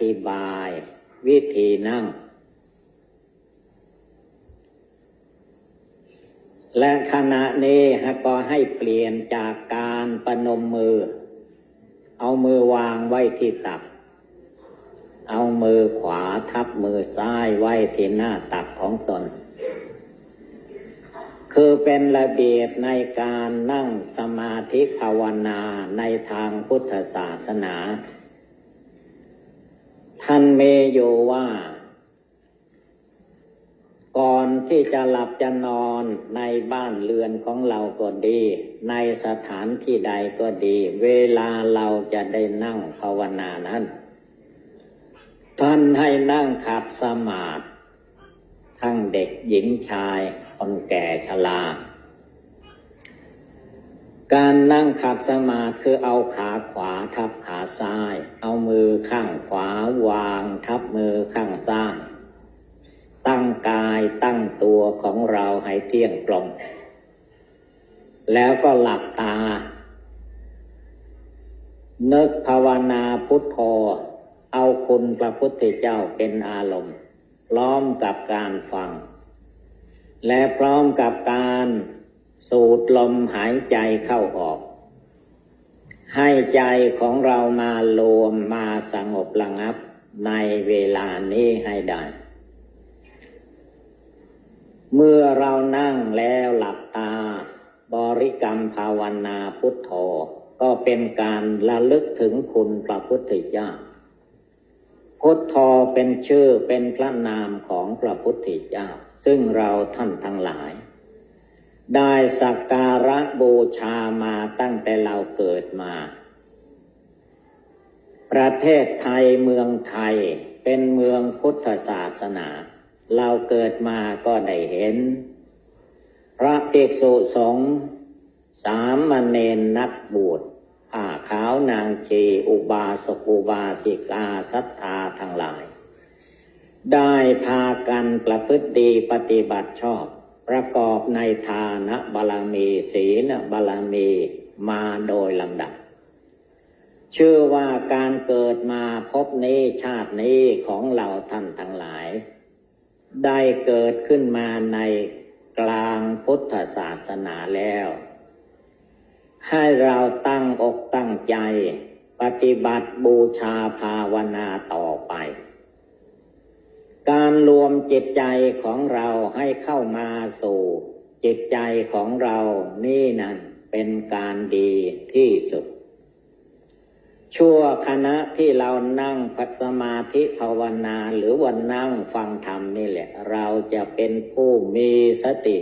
ธิบายวิธีนั่ง และขณะนี้ก็ให้เปลี่ยนจากการประนมมือ เอามือวางไว้ที่ตัก เอามือขวาทับมือซ้ายไว้ที่หน้าตักของตน คือเป็นระเบียบในการนั่งสมาธิภาวนาในทางพุทธศาสนา ท่านเมโยว่า ก่อนที่จะหลับจะนอนในบ้านเรือนของเราก็ดี ในสถานที่ใดก็ดี เวลาเราจะได้นั่งภาวนานั้น ท่านให้นั่งขัดสมาธิทั้งเด็กหญิงชายคนแก่ชรา การนั่งขัดสมาธิคือเอาขาขวาทับขาซ้าย เอามือข้างขวาวางทับมือข้างซ้าย ตั้งกายตั้งตัวของเราให้เที่ยงตรงแล้วก็หลับตา นึกภาวนาพุทโธเอาคุณพระพุทธเจ้าเป็นอารมณ์ พร้อมกับการฟัง และพร้อมกับการ สูดลมหายใจเข้าออก ให้ใจของเรามารวมมาสงบระงับในเวลานี้ให้ได้ เมื่อเรานั่งแล้วหลับตา บริกรรมภาวนาพุทโธก็เป็นการระลึกถึงคุณพระพุทธเจ้า พุทโธเป็นชื่อเป็นพระนามของพระพุทธเจ้า ซึ่งเราท่านทั้งหลาย ได้สักการะบูชามาตั้งแต่เราเกิดมา ประเทศไทยเมืองไทยเป็นเมืองพุทธศาสนา เราเกิดมาก็ได้เห็น พระภิกษุสงฆ์สามเณรนักบวชผ้าขาวนางชีอุบาสกอุบาสิกาศรัทธาทั้งหลาย ได้พากันประพฤติดีปฏิบัติชอบ ประกอบในทานะบารมีศีลบารมีมาโดยลำดับเชื่อว่าการเกิดมาพบนี้ชาตินี้ของเราท่านทั้งหลาย ได้เกิดขึ้นมาในกลางพุทธศาสนาแล้ว ให้เราตั้งอกตั้งใจ ปฏิบัติบูชาภาวนาต่อไป การรวมจิตใจของเราให้เข้ามาสู่จิตใจของเรานี่นั่นเป็นการดีที่สุด ชั่วคณะที่เรานั่งพัสมาธิภาวนาหรือวันนั่งฟังธรรมนี่แหละ เราจะเป็นผู้มีสติ